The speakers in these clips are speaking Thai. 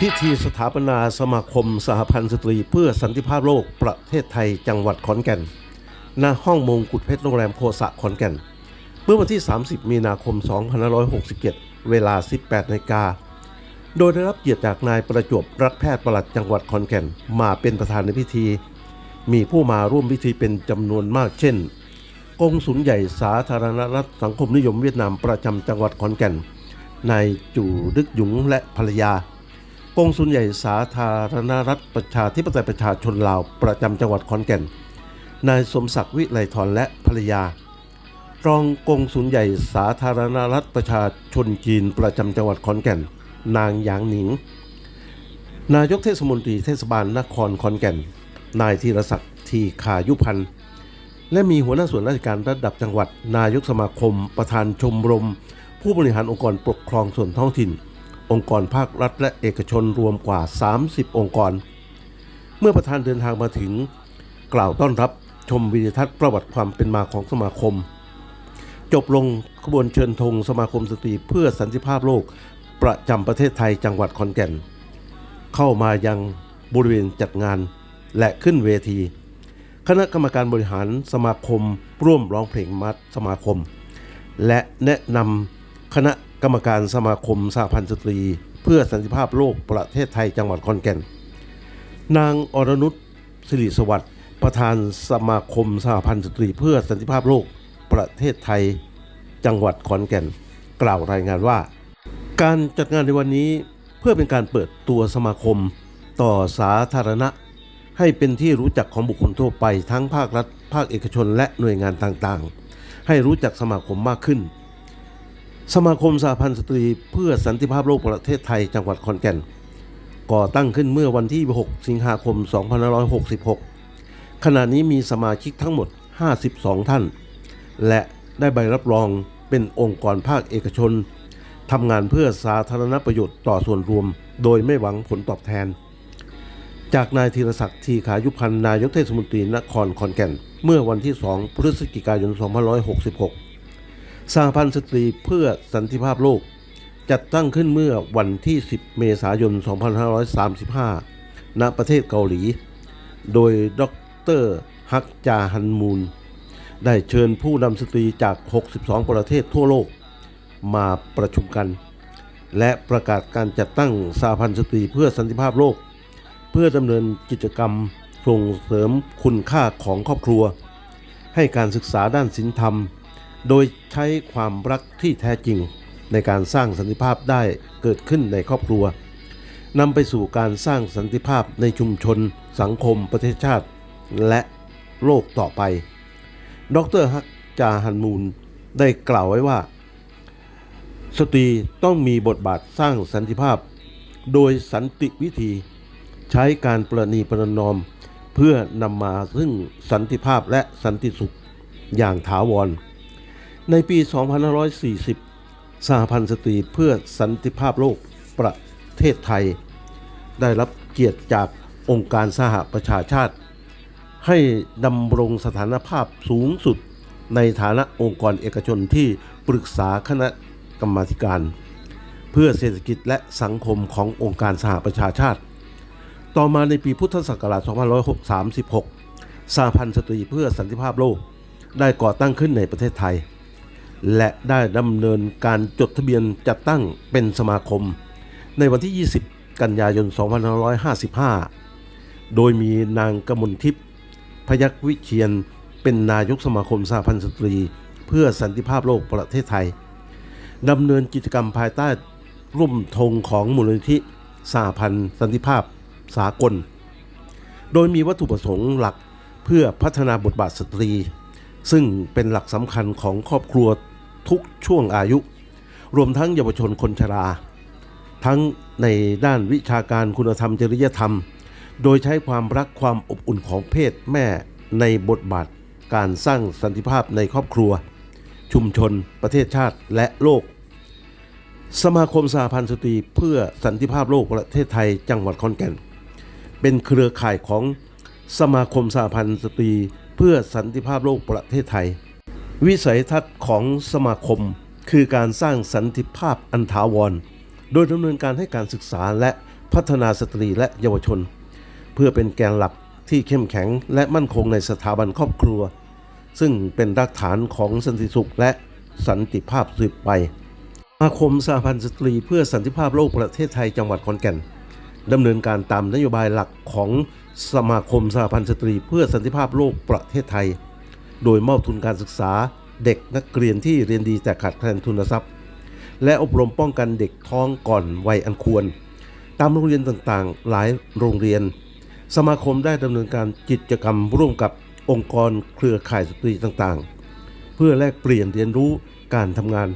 พิธีสถาปนาสมาคมสหพันธ์สตรีเพื่อสันติภาพโลกประเทศไทยจังหวัดขอนแก่น ณ ห้องมงกุฎเพชรโรงแรมโคสะขอนแก่น เมื่อวันที่ 30 มีนาคม 2567 เวลา 18นาฬิกา โดยได้รับเกียรติจากนายประจวบรักแพทย์ประหลัดจังหวัดขอนแก่น มาเป็นประธานในพิธี มีผู้มาร่วมพิธีเป็นจำนวนมากเช่น กงสุลใหญ่สาธารณรัฐสังคมนิยมเวียดนามประจำจังหวัดขอนแก่น นายจู่ดึกหยุงและภรรยา กงสุลใหญ่สาธารณรัฐประชาธิปไตยประชาชนลาวประจำจังหวัดขอนแก่น นายสมศักดิ์วิไลธรและภรรยา รองกงสุลใหญ่สาธารณรัฐประชาชนจีนประจำจังหวัดขอนแก่น นางหยางหนิง นายกเทศมนตรีเทศบาลนครขอนแก่น นายธีรศักดิ์ทีขายุพันธ์และมีหัวหน้าส่วนราชการระดับจังหวัด นายกสมาคม ประธานชมรม ผู้บริหารองค์กรปกครองส่วนท้องถิ่น องค์กรภาครัฐและเอกชนรวมกว่า 30 องค์กร เมื่อประธานเดินทางมาถึง กล่าวต้อนรับชมวิดีทัศน์ประวัติความเป็นมาของสมาคม จบลงขบวนเชิญธงสมาคมสตรีเพื่อสันติภาพโลกประจำประเทศไทยจังหวัดขอนแก่น เข้ามายังบริเวณจัดงานและขึ้นเวที คณะกรรมการบริหารสมาคมร่วมร้องเพลงมัดสมาคม และแนะนำคณะ กรรมการสมาคมสหพันธ์สตรี เพื่อสันติภาพโลกประเทศไทยจังหวัดขอนแก่น นางอรนุชสิริสวัสดิ์ประธานสมาคมสหพันธ์สตรี เพื่อสันติภาพโลกประเทศไทยจังหวัดขอนแก่น กล่าวรายงานว่า การจัดงานในวันนี้เพื่อเป็นการเปิดตัวสมาคมต่อสาธารณะ ให้เป็นที่รู้จักของบุคคลทั่วไปทั้งภาครัฐ ภาคเอกชนและหน่วยงานต่างๆ ให้รู้จักสมาคมมากขึ้น สมาคมสหพันธ์สตรีเพื่อสันติภาพโลกประเทศไทยจังหวัดขอนแก่น ก่อตั้งขึ้นเมื่อวันที่ 6 สิงหาคม 2566 ขณะนี้มีสมาชิกทั้งหมด 52 ท่าน และได้ใบรับรองเป็นองค์กรภาคเอกชนทำงานเพื่อสาธารณประโยชน์ต่อส่วนรวม โดยไม่หวังผลตอบแทน จากนายธีรศักดิ์ทีขายุพันธ์นายกเทศมนตรีนครขอนแก่น เมื่อวันที่ 2 พฤศจิกายน 2566 สหพันธ์สตรีเพื่อสันติภาพโลก จัดตั้งขึ้นเมื่อวันที่ 10 เมษายน 2535 ณ ประเทศเกาหลี โดยดรฮักจาฮันมูล ได้เชิญผู้นำสตรีจาก 62 ประเทศทั่วโลก มาประชุมกัน และประกาศการจัดตั้งสหพันธ์สตรีเพื่อสันติภาพโลก เพื่อดำเนินกิจกรรมส่งเสริมคุณค่าของครอบครัว ให้การศึกษาด้านศีลธรรม โดยใช้ความรักที่แท้จริง ในการสร้างสันติภาพได้เกิดขึ้นในครอบครัวนำไปสู่การสร้างสันติภาพในชุมชน สังคมประเทศชาติ และโลกต่อไป ดรฮักจาฮันมูลได้กล่าวไว้ว่า สตรีต้องมีบทบาทสร้างสันติภาพ โดยสันติวิธี ใช้การประนีประนอม เพื่อนำมาซึ่งสันติภาพและสันติสุขอย่างถาวร ในปี 2540 สหพันธ์สตรีเพื่อสันติภาพโลกประเทศไทย ได้รับเกียรติจากองค์การสหประชาชาติ ให้ดำรงสถานภาพสูงสุด ในฐานะองค์กรเอกชนที่ปรึกษาคณะกรรมาการ เพื่อเศรษฐกิจและสังคมขององค์การสหประชาชาติ ต่อมาในปีพุทธศักราช 2536สหพันธ์สตรีเพื่อสันติภาพโลกได้ก่อตั้งขึ้นในประเทศไทย และได้ดำเนินการจดทะเบียนจัดตั้งเป็นสมาคม ในวันที่ 20 กันยายน 2555 โดยมีนางกมลทิพย์พยัควิเชียนเป็นนายกสมาคมสหพันธ์สตรี เพื่อสันติภาพโลกประเทศไทยดำเนินกิจกรรมภายใต้ร่มธงของมูลนิธิสหพันธ์สันติภาพสากล โดยมีวัตถุประสงค์หลักเพื่อพัฒนาบทบาทสตรี ซึ่งเป็นหลักสำคัญของครอบครัว ทุกช่วงอายุ รวมทั้งเยาวชนคนชรา ทั้งในด้านวิชาการคุณธรรมจริยธรรม โดยใช้ความรักความอบอุ่นของเพศแม่ในบทบาทการสร้างสันติภาพในครอบครัว ชุมชน ประเทศชาติและโลก สมาคมสหพันธ์สตรีเพื่อสันติภาพโลกประเทศไทยจังหวัดขอนแก่น เป็นเครือข่ายของสมาคมสหพันธ์สตรีเพื่อสันติภาพโลกประเทศไทย วิสัยทัศน์ของสมาคม คือการสร้างสันติภาพอันถาวร โดยดำเนินการให้การศึกษาและพัฒนาสตรีและเยาวชน เพื่อเป็นแกนหลักที่เข้มแข็งและมั่นคงในสถาบันครอบครัว ซึ่งเป็นรากฐานของสันติสุขและสันติภาพสืบไปสมาคมสหพันธ์สตรีเพื่อสันติภาพโลกประเทศไทยจังหวัดขอนแก่นดำเนินการตามนโยบายหลักของสมาคมสหพันธ์สตรีเพื่อสันติภาพโลกประเทศไทย โดยมอบทุนการศึกษาเด็กนักเรียนที่เรียนดีแต่ขาดแคลนทุนทรัพย์ และอบรมป้องกันเด็กท้องก่อนวัยอันควร ตามโรงเรียนต่างๆ หลายโรงเรียน สมาคมได้ดำเนินการกิจกรรมร่วมกับองค์กรเครือข่ายสตรีต่างๆ เพื่อแลกเปลี่ยนเรียนรู้การทำงาน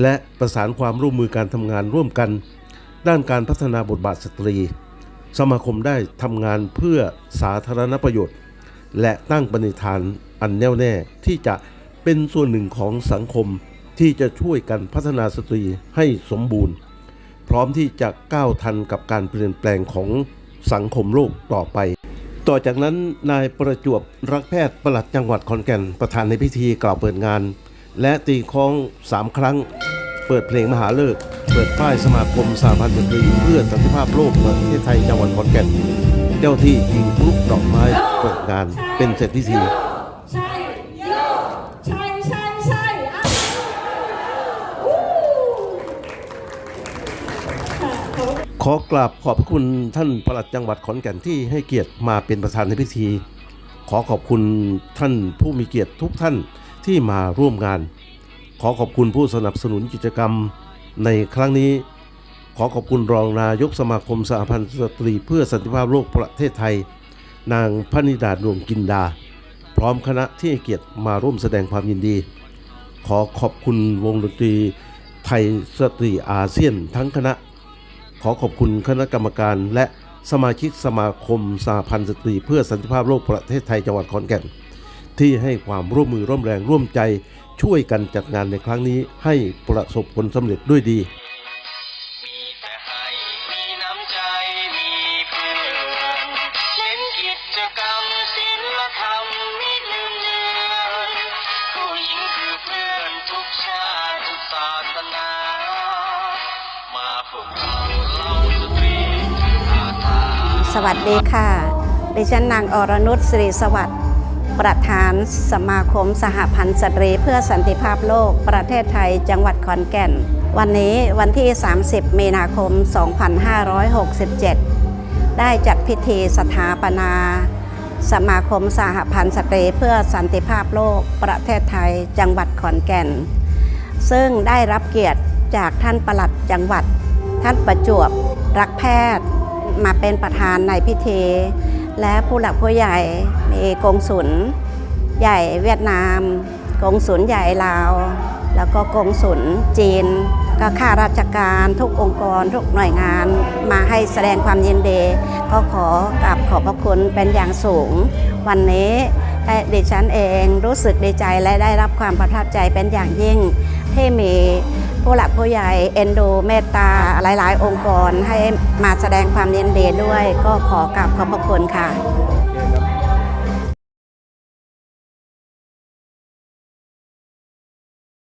และประสานความร่วมมือการทำงานร่วมกัน ด้านการพัฒนาบทบาทสตรี สมาคมได้ทำงานเพื่อสาธารณประโยชน์ และตั้งปณิธาน อันแน่วแน่ที่จะเป็นส่วนหนึ่งของสังคมที่จะช่วยกันพัฒนาสตรีให้สมบูรณ์ พร้อมที่จะก้าวทันกับการเปลี่ยนแปลงของสังคมโลกต่อไป ต่อจากนั้นนายประจวบรักแพทย์ประหลัดจังหวัดขอนแก่นประธานในพิธีกล่าวเปิดงาน และตีค้องสามครั้ง เปิดเพลงมหาเลิก เปิดป้ายสมาคมสาพันธ์สตรีเพื่อสันติภาพโลกประเทศไทยจังหวัดขอนแก่น เจ้าที่ยิงพลุดอกไม้เปิดงานเป็นเสร็จพิธี ขอกราบขอบพระคุณท่านปลัดจังหวัดขอนแก่นที่ให้เกียรติมาเป็นประธานในพิธี ขอขอบคุณท่านผู้มีเกียรติทุกท่านที่มาร่วมงาน ขอขอบคุณผู้สนับสนุนกิจกรรมในครั้งนี้ ขอขอบคุณรองนายกสมาคมสหพันธ์สตรีเพื่อสันติภาพโลกประเทศไทย นางพนิดาดวงกินดา พร้อมคณะที่ให้เกียรติมาร่วมแสดงความยินดี ขอขอบคุณวงดนตรีไทยสตรีอาเซียนทั้งคณะ ขอขอบคุณคณะกรรมการและสมาชิกสมาคมสหพันธ์สตรี เพื่อสันติภาพโลกประเทศไทยจังหวัดขอนแก่น ที่ให้ความร่วมมือร่วมแรงร่วมใจ ช่วยกันจัดงานในครั้งนี้ให้ประสบผลสำเร็จด้วยดี สวัสดีค่ะ ดิฉันนางอรนุชสิริสวัสดิ์ ประธานสมาคมสหพันธ์สตรีเพื่อสันติภาพโลก ประเทศไทย จังหวัดขอนแก่น วันนี้วันที่ 30 มีนาคม 2567 ได้จัดพิธีสถาปนา สมาคมสหพันธ์สตรีเพื่อสันติภาพโลก ประเทศไทย จังหวัดขอนแก่น ซึ่งได้รับเกียรติจากท่านปลัดจังหวัด ท่านประจวบรักแพทย์ มาเป็นประธานในพิธี และผู้หลักผู้ใหญ่มีกงสุลใหญ่เวียดนาม กงสุลใหญ่ลาว แล้วก็กงสุลจีน ก็ข้าราชการทุกองค์กร ทุกหน่วยงานมาให้แสดงความยินดี ก็ขอกราบขอบพระคุณเป็นอย่างสูง วันนี้ได้ดิฉันเองรู้สึกดีใจและได้รับความประทับใจเป็นอย่างยิ่งที่มี ผู้หลักผู้ใหญ่เอ็นดูเมตตาหลาย ๆ องค์กรให้มาแสดงความยินดีด้วย ก็ขอกราบขอบพระคุณค่ะ